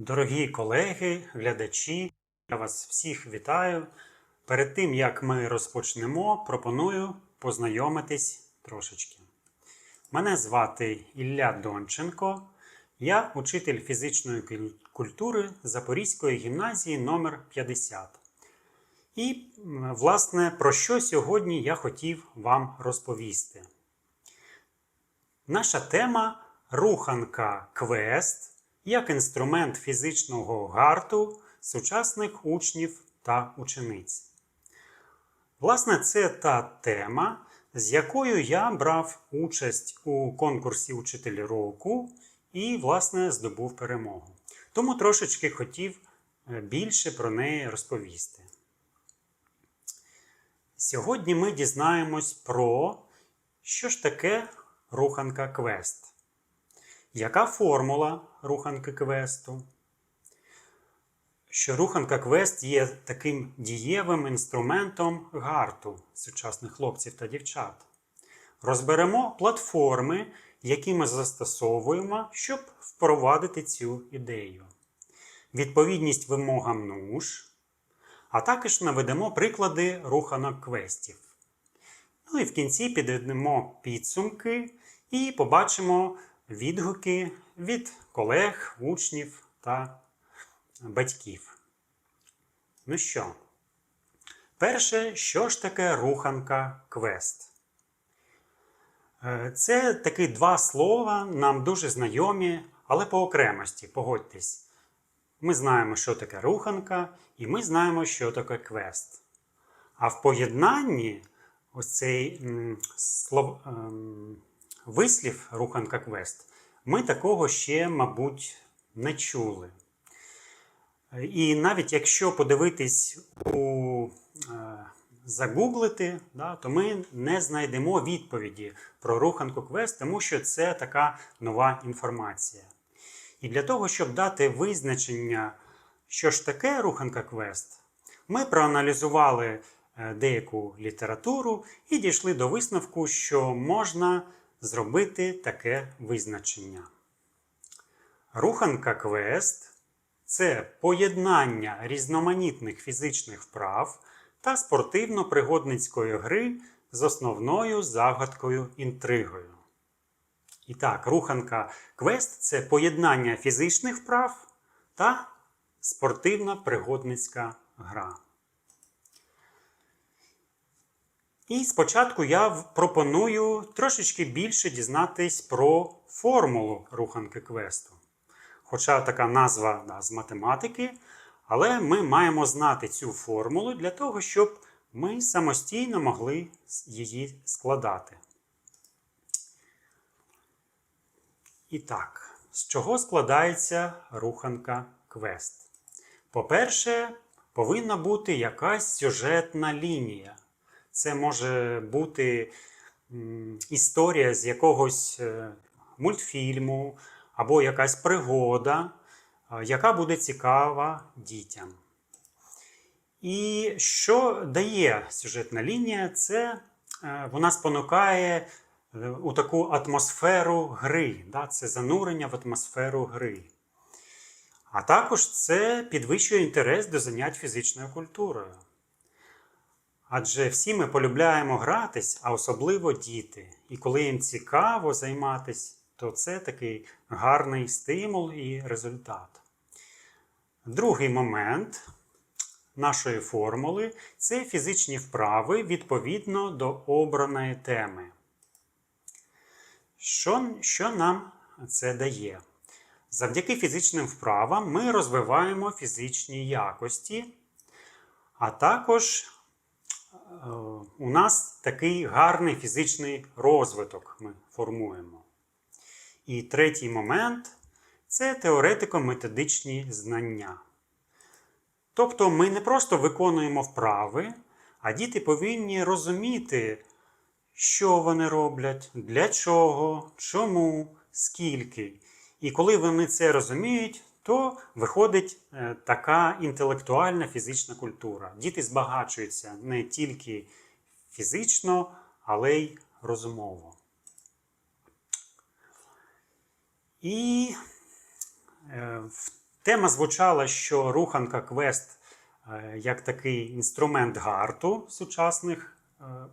Дорогі колеги, глядачі, я вас всіх вітаю. Перед тим як ми розпочнемо, пропоную познайомитись трошечки. Мене звати Ілля Донченко, я учитель фізичної культури Запорізької гімназії номер 50. І, власне, про що сьогодні я хотів вам розповісти. Наша тема руханка квест як інструмент фізичного гарту сучасних учнів та учениць. Власне, це та тема, з якою я брав участь у конкурсі Учитель року і, власне, здобув перемогу. Тому трошечки хотів е, більше про неї розповісти. Сьогодні ми дізнаємось про що ж таке руханка квест. Яка формула руханки квесту? Що руханка квест є таким дієвим інструментом гарту сучасних хлопців та дівчат. Розберемо платформи, які ми застосовуємо, щоб впровадити цю ідею. Відповідність вимогам НУШ, а також наведемо приклади руханок квестів. Ну і в кінці підведемо підсумки і побачимо відгуки від колег, учнів та батьків. Ну що, перше, що ж таке руханка квест? Е, Це такі два слова, нам дуже знайомі, але по окремості, погодьтесь. Ми знаємо, що таке руханка, і ми знаємо, що таке квест. А в поєднанні ось цей слов, ем, вислів руханка квест, ми такого ще, мабуть, не чули. І навіть якщо подивитись у е, загуглити, да, то ми не знайдемо відповіді про руханку квест, тому що це така нова інформація. І для того, щоб дати визначення, що ж таке руханка квест, ми проаналізували е, деяку літературу і дійшли до висновку, що можна зробити таке визначення. Руханка квест це поєднання різноманітних фізичних вправ та спортивно-пригодницької гри з основною загадкою інтригою. І так, руханка квест це поєднання фізичних вправ та спортивно-пригодницька гра. І спочатку я пропоную трошечки більше дізнатись про формулу руханки квесту. Хоча така назва да, з математики, але ми маємо знати цю формулу для того, щоб ми самостійно могли її складати. І так, з чого складається руханка квест? По-перше, повинна бути якась сюжетна лінія. Це може бути історія з якогось е, мультфільму або якась пригода, е, яка буде цікава дітям. І що дає сюжетна лінія? Це е, вона спонукає у таку атмосферу гри. Да? Це занурення в атмосферу гри. А також це підвищує інтерес до занять фізичною культурою. Адже всі ми полюбляємо гратись, а особливо діти. І коли їм цікаво займатися, то це такий гарний стимул і результат. Другий момент нашої формули це фізичні вправи відповідно до обраної теми. Що, що нам це дає? Завдяки фізичним вправам ми розвиваємо фізичні якості, а також у нас такий гарний фізичний розвиток ми формуємо. І третій момент це теоретико-методичні знання. Тобто ми не просто виконуємо вправи, а діти повинні розуміти, що вони роблять, для чого, чому, скільки. І коли вони це розуміють, то виходить е, така інтелектуальна фізична культура. Діти збагачуються не тільки фізично, але й розумово. І е, Тема звучала, що руханка квест е, як такий інструмент гарту сучасних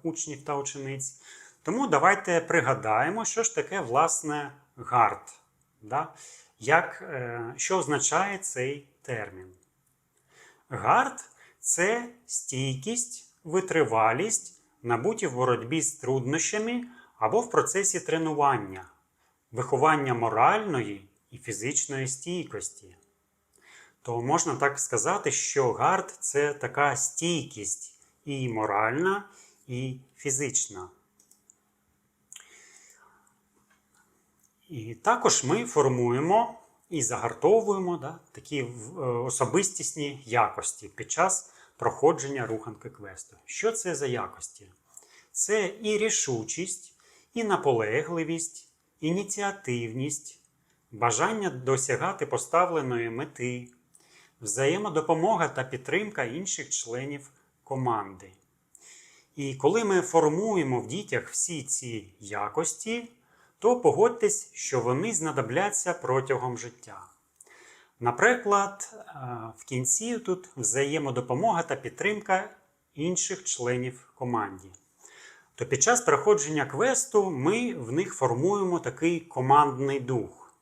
учнів та учениць. Тому давайте пригадаємо, що ж таке власне гарт. Да? Як, е, що означає цей термін? Гард це стійкість, витривалість, набуті в боротьбі з труднощами або в процесі тренування, виховання моральної і фізичної стійкості. То можна так сказати, що гард це така стійкість і моральна, і фізична. І також ми формуємо і загартовуємо да, такі е, особистісні якості під час проходження руханки квесту. Що це за якості? Це і рішучість, і наполегливість, ініціативність, бажання досягати поставленої мети, взаємодопомога та підтримка інших членів команди. І коли ми формуємо в дітях всі ці якості, то погодьтесь, що вони знадобляться протягом життя. Наприклад, е, в кінці тут взаємодопомога та підтримка інших членів команді. То під час проходження квесту ми в них формуємо такий командний дух.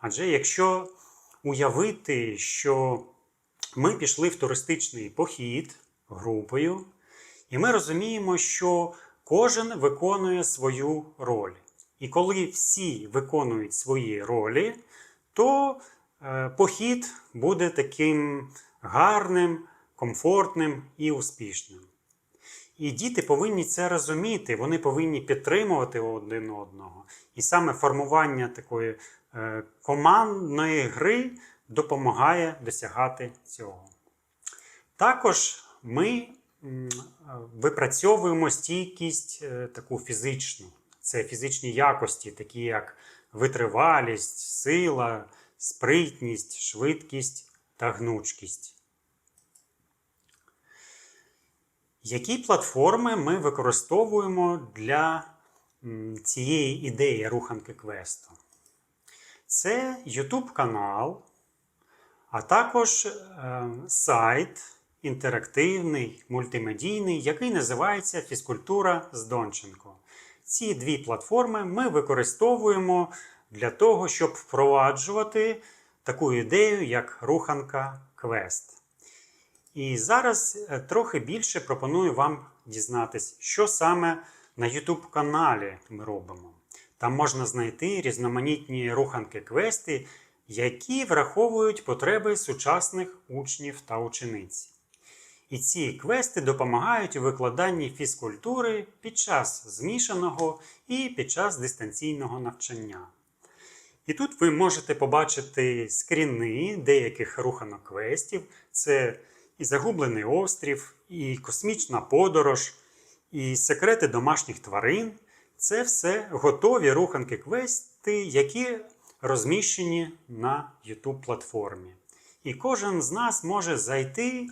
Адже якщо уявити, що ми пішли в туристичний похід групою, і ми розуміємо, що кожен виконує свою роль. І коли всі виконують свої ролі, то е, похід буде таким гарним, комфортним і успішним. І діти повинні це розуміти, вони повинні підтримувати один одного. І саме формування такої е, командної гри допомагає досягати цього. Також ми е, випрацьовуємо стійкість таку фізичну. Це фізичні якості, такі як витривалість, сила, спритність, швидкість та гнучкість. Які платформи ми використовуємо для цієї ідеї руханки квесту? Це YouTube канал, а також е, сайт інтерактивний, мультимедійний, який називається Фізкультура з Донченко. Ці дві платформи ми використовуємо для того, щоб впроваджувати таку ідею, як руханка квест. І зараз е, трохи більше пропоную вам дізнатись, що саме на YouTube каналі ми робимо. Там можна знайти різноманітні руханки квести, які враховують потреби сучасних учнів та учениць. І ці квести допомагають у викладанні фізкультури під час змішаного і під час дистанційного навчання. І тут ви можете побачити скріни деяких руханок квестів. Це і загублений острів, і космічна подорож, і секрети домашніх тварин. Це все готові руханки квести, які розміщені на YouTube платформі. І кожен з нас може зайти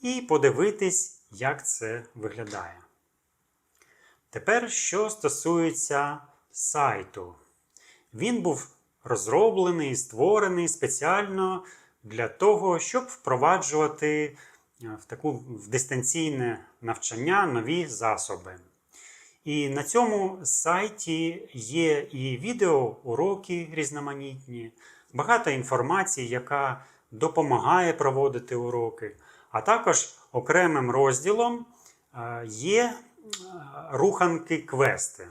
і подивитись, як це виглядає. Тепер, що стосується сайту, він був розроблений і створений спеціально для того, щоб впроваджувати е, в таку в дистанційне навчання нові засоби. І на цьому сайті є і відеоуроки різноманітні, багато інформації, яка допомагає проводити уроки, а також окремим розділом е, є е, руханки квести.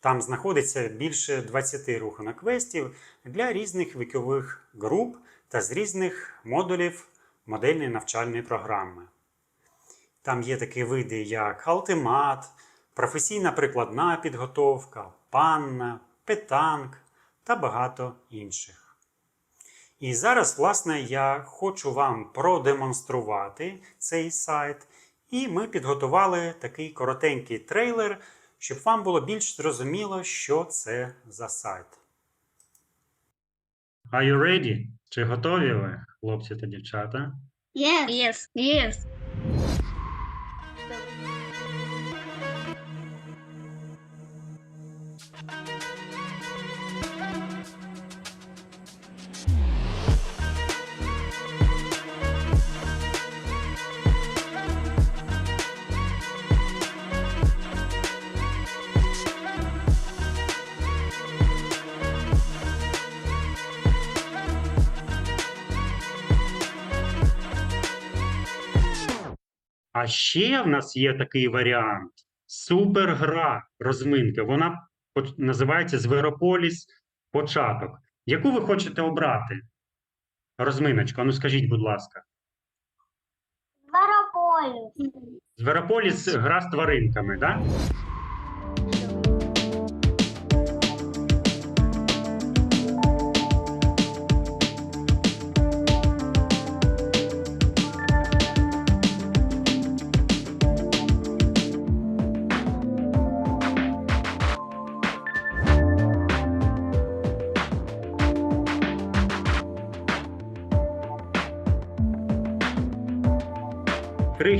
Там знаходиться більше 20 руханок квестів для різних вікових груп та з різних модулів модельної навчальної програми. Там є такі види, як Ultimate, професійна прикладна підготовка, панна, петанк та багато інших. І зараз, власне, я хочу вам продемонструвати цей сайт, і ми підготували такий коротенький трейлер, щоб вам було більш зрозуміло, що це за сайт. Are you ready? Чи готові ви, хлопці та дівчата? Yes. Yes. Yes. Ще в нас є такий варіант супергра розминки. Вона називається Зверополіс початок. Яку ви хочете обрати? Розминочка, ну скажіть, будь ласка. Зверополіс. Зверополіс гра з тваринками, так? Да?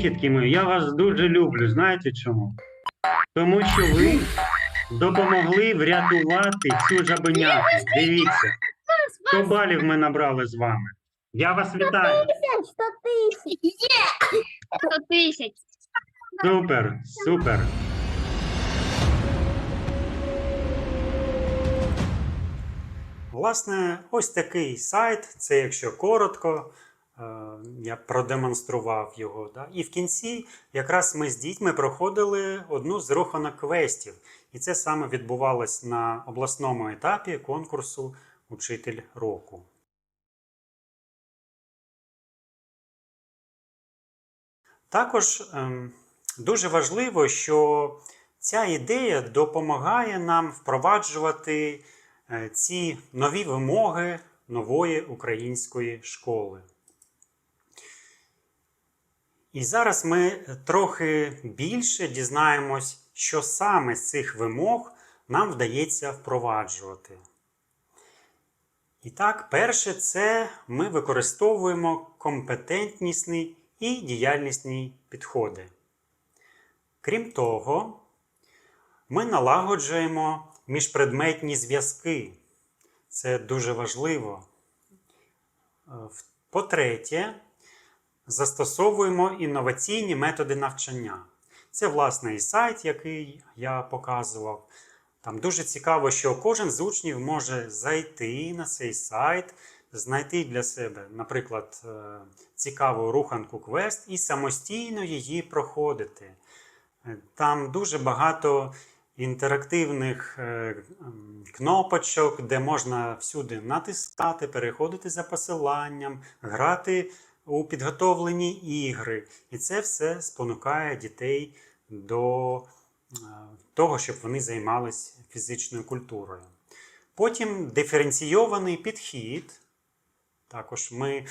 Крихітки мої, я вас дуже люблю. Знаєте чому? Тому що ви допомогли врятувати цю жабеняку. Дивіться, 100 балів ми набрали з вами. Я вас вітаю. Сто тысяч. Сто тисяч. Супер, супер. Власне, ось такий сайт. Це якщо коротко, я продемонстрував його. Да? І в кінці якраз ми з дітьми проходили одну з руханок квестів. І це саме відбувалось на обласному етапі конкурсу Учитель року. Також ем, дуже важливо, що ця ідея допомагає нам впроваджувати е, ці нові вимоги нової української школи. І зараз ми трохи більше дізнаємось, що саме з цих вимог нам вдається впроваджувати. І так, перше, це ми використовуємо компетентнісний і діяльнісні підходи. Крім того, ми налагоджуємо міжпредметні зв'язки. Це дуже важливо. Е, По-третє, застосовуємо інноваційні методи навчання. Це, власне, і сайт, який я показував. Там дуже цікаво, що кожен з учнів може зайти на цей сайт, знайти для себе, наприклад, е, цікаву руханку квест і самостійно її проходити. Е, Там дуже багато інтерактивних е, кнопочок, де можна всюди натискати, переходити за посиланням, грати у підготовлені ігри. І це все спонукає дітей до е, того, щоб вони займались фізичною культурою. Потім диференційований підхід. Також ми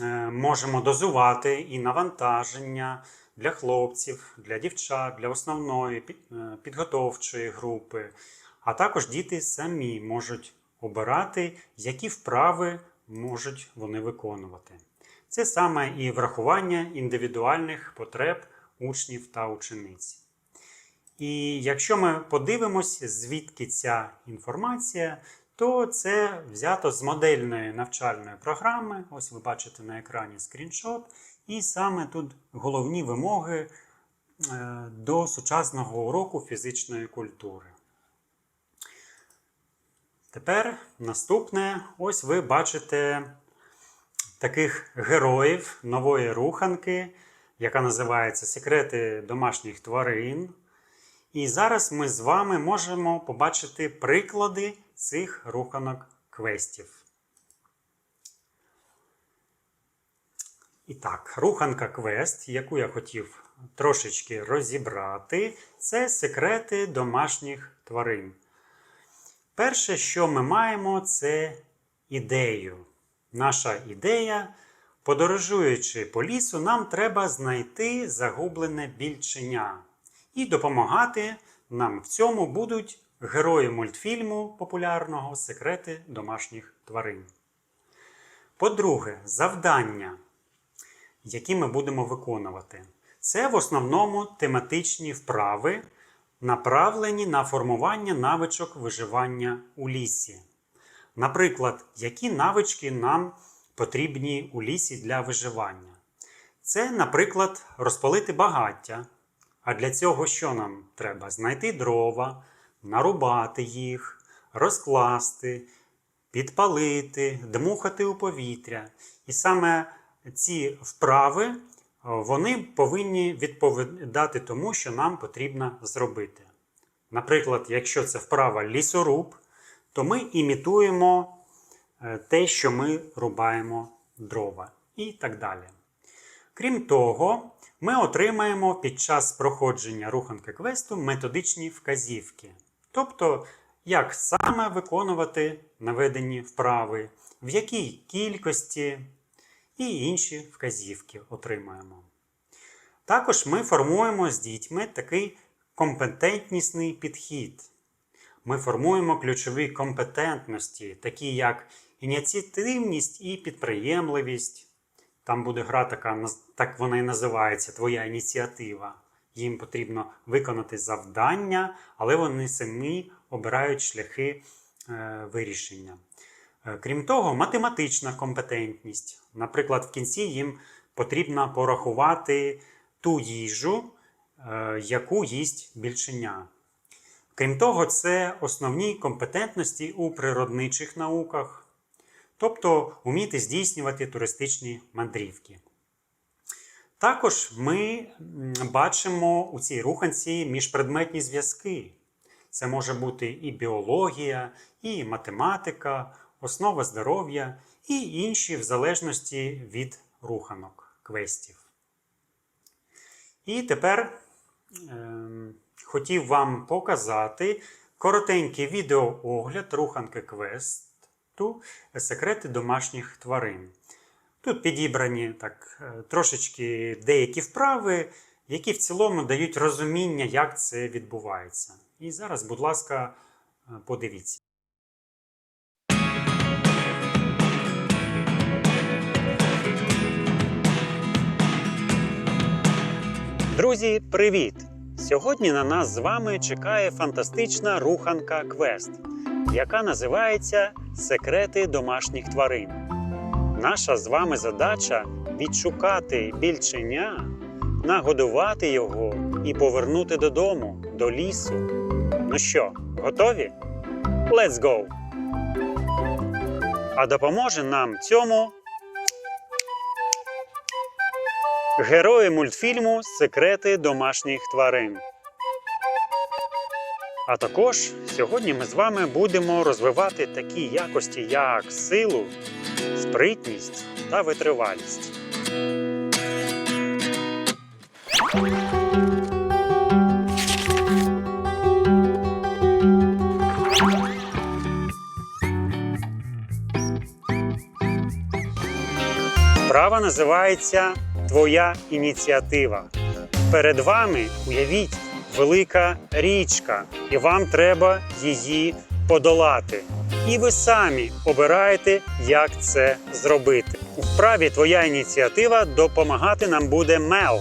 е, можемо дозувати і навантаження для хлопців, для дівчат, для основної е, підготовчої групи. А також діти самі можуть обирати, які вправи можуть вони виконувати. Це саме і врахування індивідуальних потреб учнів та учениць. І якщо ми подивимось, звідки ця інформація, то це взято з модельної навчальної програми. Ось ви бачите на екрані скріншот. І саме тут головні вимоги е, до сучасного уроку фізичної культури. Тепер наступне, ось ви бачите таких героїв нової руханки, яка називається Секрети домашніх тварин. І зараз ми з вами можемо побачити приклади цих руханок квестів. І так, руханка квест, яку я хотів трошечки розібрати, це секрети домашніх тварин. Перше, що ми маємо, це ідею. Наша ідея, подорожуючи по лісу, нам треба знайти загублене більченя. І допомагати нам в цьому будуть герої мультфільму популярного Секрети домашніх тварин. По-друге, завдання, які ми будемо виконувати. Це в основному тематичні вправи, направлені на формування навичок виживання у лісі. Наприклад, які навички нам потрібні у лісі для виживання? Це, наприклад, розпалити багаття. А для цього що нам треба? Знайти дрова, нарубати їх, розкласти, підпалити, дмухати у повітря. І саме ці вправи вони повинні відповідати тому, що нам потрібно зробити. Наприклад, якщо це вправа лісоруб, то ми імітуємо е, те, що ми рубаємо дрова і так далі. Крім того, ми отримаємо під час проходження руханки квесту методичні вказівки. Тобто, як саме виконувати наведені вправи, в якій кількості і інші вказівки отримаємо. Також ми формуємо з дітьми такий компетентнісний підхід. Ми формуємо ключові компетентності, такі як ініціативність і підприємливість. Там буде гра така, так вона і називається Твоя ініціатива. Їм потрібно виконати завдання, але вони самі обирають шляхи е, вирішення. Е, Крім того, математична компетентність. Наприклад, в кінці їм потрібно порахувати ту їжу, е, яку їсть більшеня. Крім того, це основні компетентності у природничих науках, тобто вміти здійснювати туристичні мандрівки. Також ми бачимо у цій руханці міжпредметні зв'язки. Це може бути і біологія, і математика, основа здоров'я, і інші в залежності від руханок квестів. І тепер ем, хотів вам показати коротенький відеоогляд руханки квесту Секрети домашніх тварин. Тут підібрані так, е, трошечки деякі вправи, які в цілому дають розуміння, як це відбувається. І зараз, будь ласка, е, подивіться. Друзі, привіт! Сьогодні на нас з вами чекає фантастична руханка квест, яка називається Секрети домашніх тварин. Наша з вами задача відшукати більченя, нагодувати його і повернути додому, до лісу. Ну що, готові? Let's go! А допоможе нам цьому герої мультфільму Секрети домашніх тварин. А також сьогодні ми з вами будемо розвивати такі якості, як силу, спритність та витривалість. Справа називається Твоя ініціатива. Перед вами уявіть велика річка, і вам треба її подолати. І ви самі обираєте, як це зробити. У вправі твоя ініціатива допомагати нам буде Мел.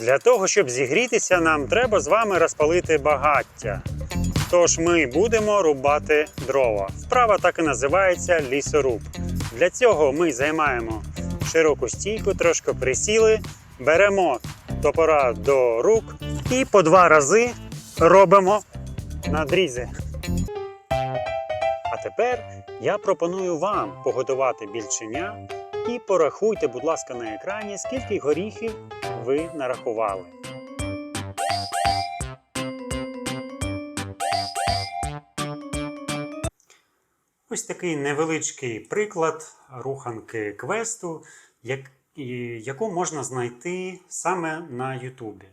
Для того, щоб зігрітися, нам треба з вами розпалити багаття. Тож ми будемо рубати дрова. Вправа так і називається лісоруб. Для цього ми займаємо широку стійку, трошки присіли, беремо топора до рук і по два рази робимо надрізи. А тепер я пропоную вам погодувати більченя і порахуйте, будь ласка, на екрані, скільки горіхів ви нарахували. Ось такий невеличкий приклад руханки квесту, як, яку можна знайти саме на Ютубі.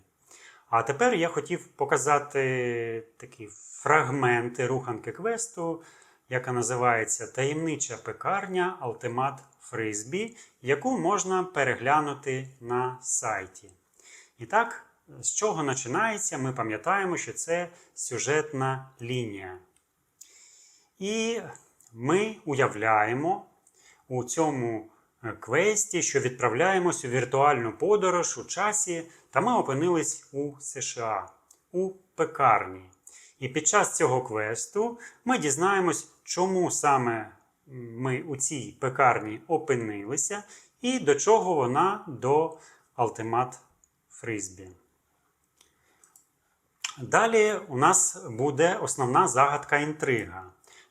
А тепер я хотів показати такі фрагменти руханки квесту, яка називається Таємнича пекарня Алтемат Фризбі, яку можна переглянути на сайті. І так, з чого починається, ми пам'ятаємо, що це сюжетна лінія. І ми уявляємо у цьому е, квесті, що відправляємось у віртуальну подорож у часі, та ми опинились у США, у пекарні. І під час цього квесту ми дізнаємось, чому саме ми у цій пекарні опинилися і до чого вона до Ultimate Frisbee. Далі у нас буде основна загадка інтрига.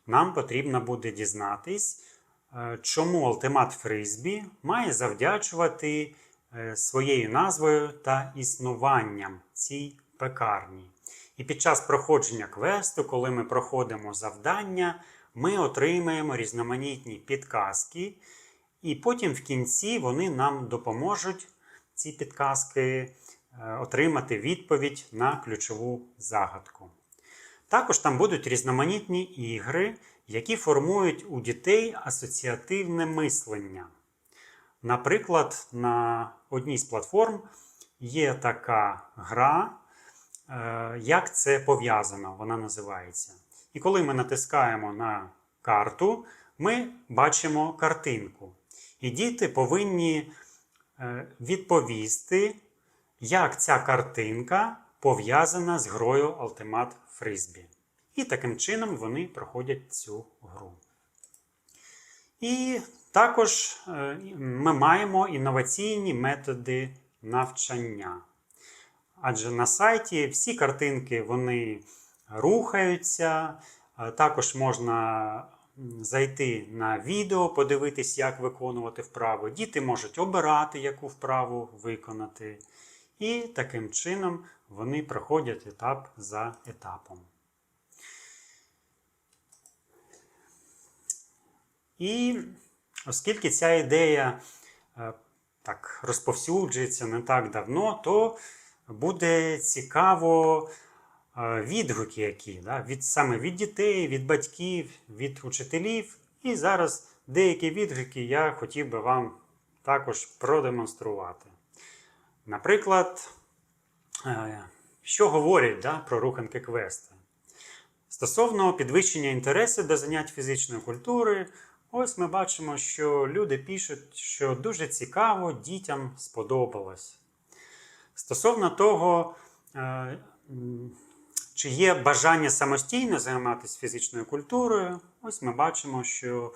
Нам потрібно буде дізнатись, е, чому Алтемат Фризбі має завдячувати е, своєю назвою та існуванням цій пекарні. І під час проходження квесту, коли ми проходимо завдання, ми отримаємо різноманітні підказки, і потім в кінці вони нам допоможуть ці підказки е, отримати відповідь на ключову загадку. Також там будуть різноманітні ігри, які формують у дітей асоціативне мислення. Наприклад, на одній з платформ є така гра, е, як це пов'язано, вона називається. І коли ми натискаємо на карту, ми бачимо картинку. І діти повинні е, відповісти, як ця картинка пов'язана з грою Ultimate Frisbee. І таким чином вони проходять цю гру. І також е, ми маємо інноваційні методи навчання. Адже на сайті всі картинки вони рухаються. Е, Також можна зайти на відео, подивитись, як виконувати вправу. Діти можуть обирати, яку вправу виконати. І таким чином вони проходять етап за етапом. І оскільки ця ідея е, так розповсюджується не так давно, то буде цікаво е, відгуки, які да, від, саме від дітей, від батьків, від учителів. І зараз деякі відгуки я хотів би вам також продемонструвати. Наприклад, е, що говорять да, про руханки квести? Стосовно підвищення інтересу до занять фізичної культури, ось ми бачимо, що люди пишуть, що дуже цікаво, дітям сподобалось. Стосовно того, е, чи є бажання самостійно займатися фізичною культурою, ось ми бачимо, що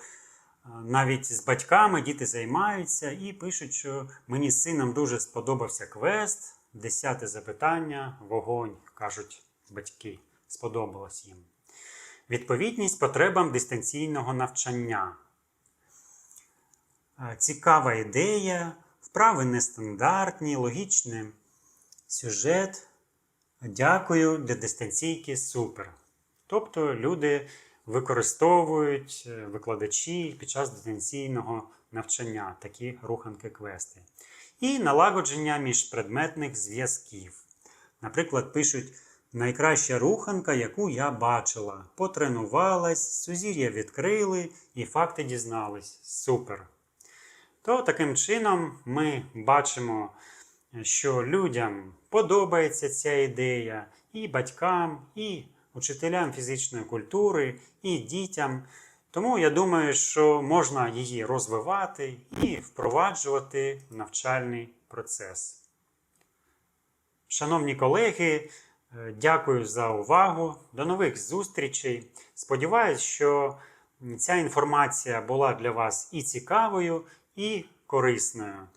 навіть з батьками діти займаються і пишуть, що мені з сином дуже сподобався квест. Десяте запитання, вогонь, кажуть батьки, сподобалось їм. Відповідність потребам дистанційного навчання. Цікава ідея, вправи нестандартні, логічний сюжет. Дякую для дистанційки супер. Тобто люди використовують е, викладачі під час дистанційного навчання такі руханки квести. І налагодження міжпредметних зв'язків. Наприклад, пишуть найкраща руханка, яку я бачила. Потренувалась, сузір'я відкрили і факти дізнались. Супер! То таким чином ми бачимо, що людям подобається ця ідея, і батькам, і учителям фізичної культури, і дітям. Тому я думаю, що можна її розвивати і впроваджувати в навчальний процес. Шановні колеги, е, дякую за увагу. До нових зустрічей. Сподіваюсь, що ця інформація була для вас і цікавою, і корисною.